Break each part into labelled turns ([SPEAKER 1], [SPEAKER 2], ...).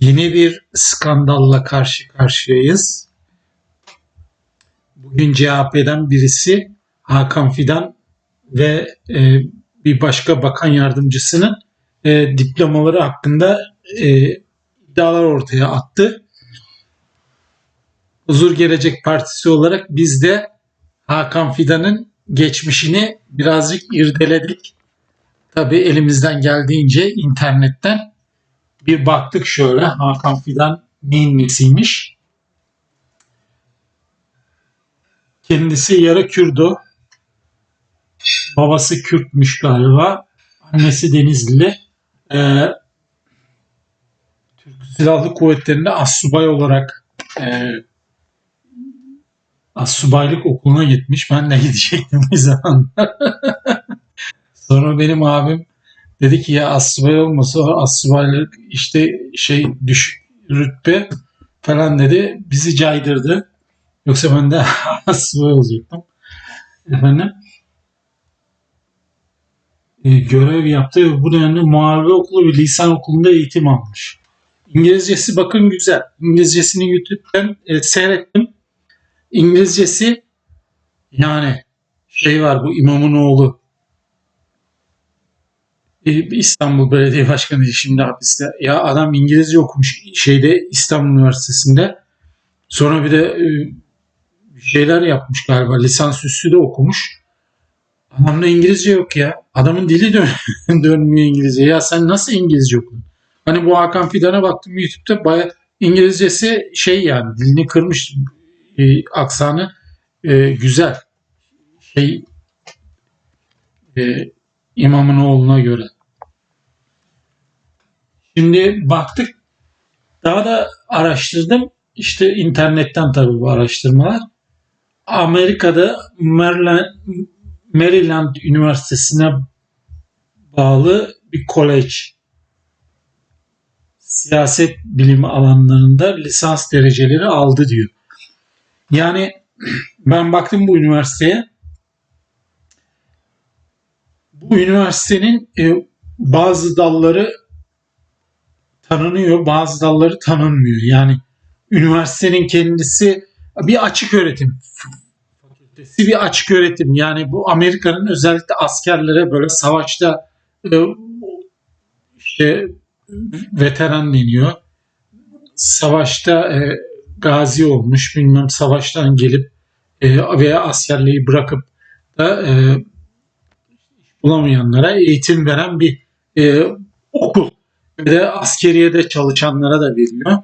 [SPEAKER 1] Yeni bir skandalla karşı karşıyayız. Bugün CHP'den birisi Hakan Fidan ve e, bir başka bakan yardımcısının e, diplomaları hakkında e, iddialar ortaya attı. Huzur Gelecek Partisi olarak biz de Hakan Fidan'ın geçmişini birazcık irdeledik. Tabii elimizden geldiğince internetten bir baktık şöyle Hakan Fidan neyin nesiymiş. Kendisi yarı Kürdo. Babası Kürtmüş galiba. Annesi Denizlili. Ee, Türk Silahlı Kuvvetleri'nde assubay olarak e, assubaylık okuluna gitmiş. Ben de gidecektim bir zaman. Sonra benim abim dedi ki ya assubay olmasa o assubaylık işte şey düşük rütbe falan dedi. Bizi caydırdı. Yoksa ben de assubay olacaktım. Efendim e, görev yaptı ve bu dönemde muharebe okulu ve lisan okulunda eğitim almış. İngilizcesi bakın güzel. İngilizcesini YouTube'dan e, seyrettim. İngilizcesi yani şey var bu imamın oğlu e, İstanbul Belediye Başkanı şimdi hapiste. Ya adam İngilizce okumuş şeyde İstanbul Üniversitesi'nde. Sonra bir de e, şeyler yapmış galiba. Lisansüstü de okumuş. Adamda İngilizce yok ya. Adamın dili dön dönmüyor İngilizce. Ya sen nasıl İngilizce okudun? Hani bu Hakan Fidan'a baktım YouTube'da baya İngilizcesi şey yani dilini kırmış e, aksanı e, güzel. Şey e, imamın oğluna göre. Şimdi baktık daha da araştırdım. İşte internetten tabii bu araştırmalar. Amerika'da Maryland, Maryland Üniversitesi'ne bağlı bir kolej siyaset bilimi alanlarında lisans dereceleri aldı diyor. Yani ben baktım bu üniversiteye. Üniversitenin e, bazı dalları tanınıyor, bazı dalları tanınmıyor. Yani üniversitenin kendisi bir açık öğretim fakültesi, bir açık öğretim. Yani bu Amerika'nın özellikle askerlere böyle savaşta e, işte veteran deniyor. Savaşta e, gazi olmuş, bilmem savaştan gelip e, veya askerliği bırakıp da e, bulamayanlara eğitim veren bir e, okul. Ve de askeriyede çalışanlara da veriyor.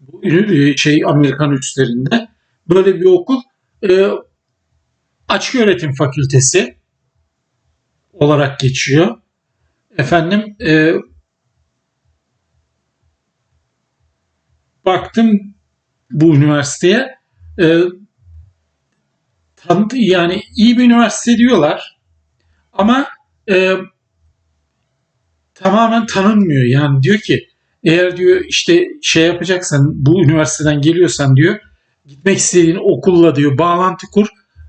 [SPEAKER 1] Bu e, şey Amerikan üslerinde. Böyle bir okul e, açık öğretim fakültesi olarak geçiyor. Efendim e, baktım bu üniversiteye e, yani iyi bir üniversite diyorlar ama e, tamamen tanınmıyor. Yani diyor ki eğer diyor işte şey yapacaksan bu üniversiteden geliyorsan diyor gitmek istediğin okulla diyor bağlantı kur.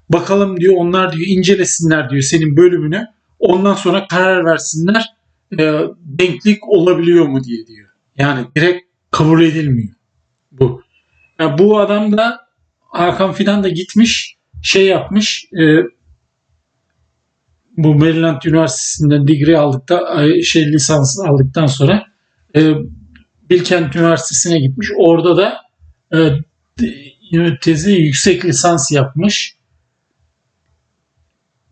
[SPEAKER 1] Bakalım diyor onlar diyor incelesinler diyor senin bölümünü. Ondan sonra karar versinler e, denklik olabiliyor mu diye diyor. Yani direkt kabul edilmiyor bu. Yani bu adam da Hakan Fidan da gitmiş şey yapmış e, bu Maryland Üniversitesi'nden degree aldıkta şey lisans aldıktan sonra e, Bilkent Üniversitesi'ne gitmiş. Orada da e, tezi yüksek lisans yapmış.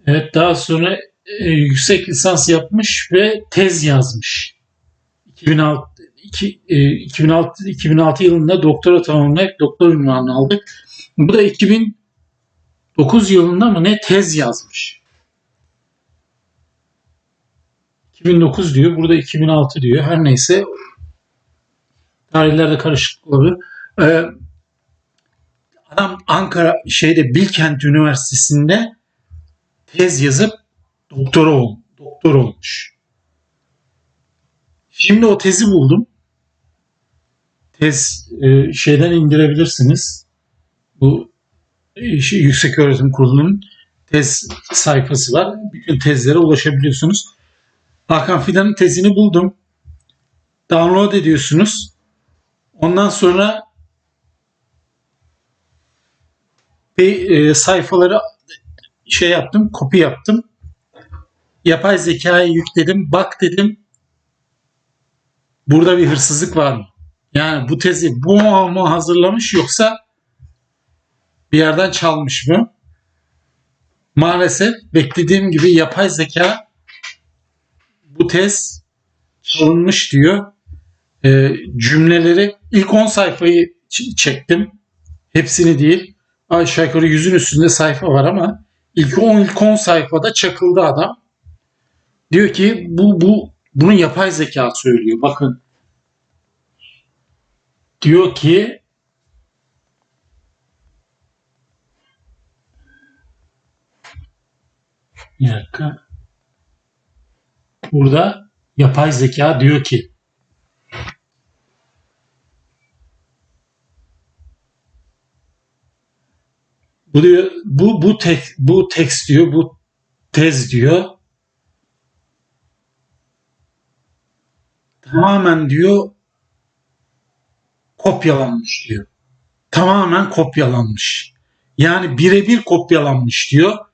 [SPEAKER 1] Evet daha sonra e, yüksek lisans yapmış ve tez yazmış. 2006 iki, e, 2006 2006 yılında doktora tamamlayıp doktor ünvanını aldık. Bu da 2009 yılında mı ne tez yazmış. 2009 diyor. Burada 2006 diyor. Her neyse tarihlerde karışıklık olabilir. Ee, adam Ankara şeyde Bilkent Üniversitesi'nde tez yazıp doktora ol, doktor olmuş. Şimdi o tezi buldum. Tez e, şeyden indirebilirsiniz. Bu e, şey, Yüksek Öğretim Kurulu'nun tez sayfası var. Bütün tezlere ulaşabiliyorsunuz. Hakan Fidan'ın tezini buldum. Download ediyorsunuz. Ondan sonra bir e, sayfaları şey yaptım, kopya yaptım. Yapay zekaya yükledim. Bak dedim. Burada bir hırsızlık var mı? Yani bu tezi bu mu hazırlamış yoksa bir yerden çalmış mı? Maalesef beklediğim gibi yapay zeka bu tez çalınmış diyor. Ee, cümleleri ilk 10 sayfayı çektim. Hepsini değil. Aşağı yukarı yüzün üstünde sayfa var ama ilk 10 ilk 10 sayfada çakıldı adam. Diyor ki bu bu bunu yapay zeka söylüyor. Bakın. Diyor ki bir dakika. Burada yapay zeka diyor ki bu diyor bu bu tek bu tekst diyor bu tez diyor tamamen diyor kopyalanmış diyor. Tamamen kopyalanmış. Yani birebir kopyalanmış diyor.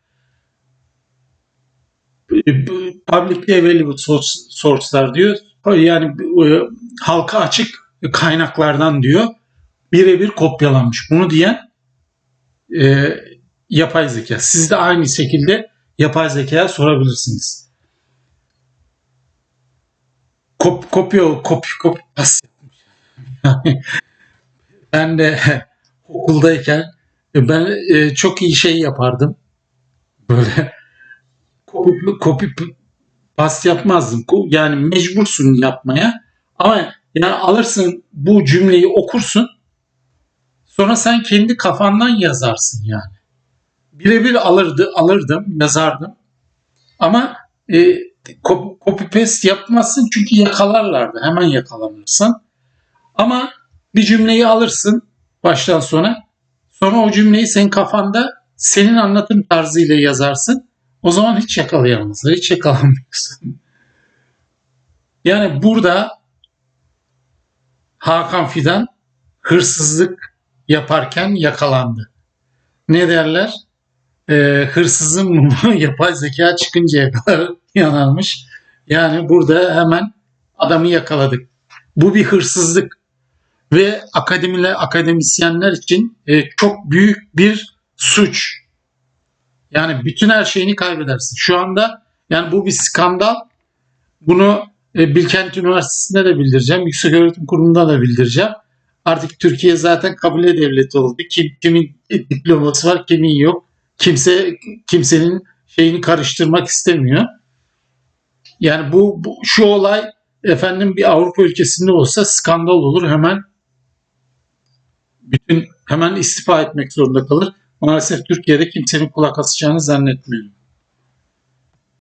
[SPEAKER 1] Publicly available source- source'lar diyor. Yani e, halka açık kaynaklardan diyor. Birebir kopyalanmış. Bunu diyen e, yapay zeka. Siz de aynı şekilde yapay zekaya sorabilirsiniz. Kop, kopya, kop, kop, ben de okuldayken e, ben e, çok iyi şey yapardım. Böyle kopi, kopi pas yapmazdım. Yani mecbursun yapmaya. Ama yani alırsın bu cümleyi okursun. Sonra sen kendi kafandan yazarsın yani. Birebir alırdı, alırdım, yazardım. Ama e, cop- copy paste yapmazsın çünkü yakalarlardı. Hemen yakalanırsın. Ama bir cümleyi alırsın baştan sona. Sonra o cümleyi senin kafanda senin anlatım tarzıyla yazarsın. O zaman hiç yakalayamazlar. Hiç yakalanmıyorsun. Yani burada Hakan Fidan hırsızlık yaparken yakalandı. Ne derler? Ee, hırsızın yapay zeka çıkıncaya kadar yanarmış. Yani burada hemen adamı yakaladık. Bu bir hırsızlık ve akademiler, akademisyenler için e, çok büyük bir suç. Yani bütün her şeyini kaybedersin. Şu anda yani bu bir skandal. Bunu e, Bilkent Üniversitesi'nde de bildireceğim. Yükseköğretim Kurumu'nda da bildireceğim. Artık Türkiye zaten kabile devleti oldu. Kim, kimin diploması var, kimin yok. Kimse kimsenin şeyini karıştırmak istemiyor. Yani bu, bu şu olay efendim bir Avrupa ülkesinde olsa skandal olur. Hemen bütün hemen istifa etmek zorunda kalır. Maalesef Türkiye'de kimsenin kulak asacağını zannetmiyorum.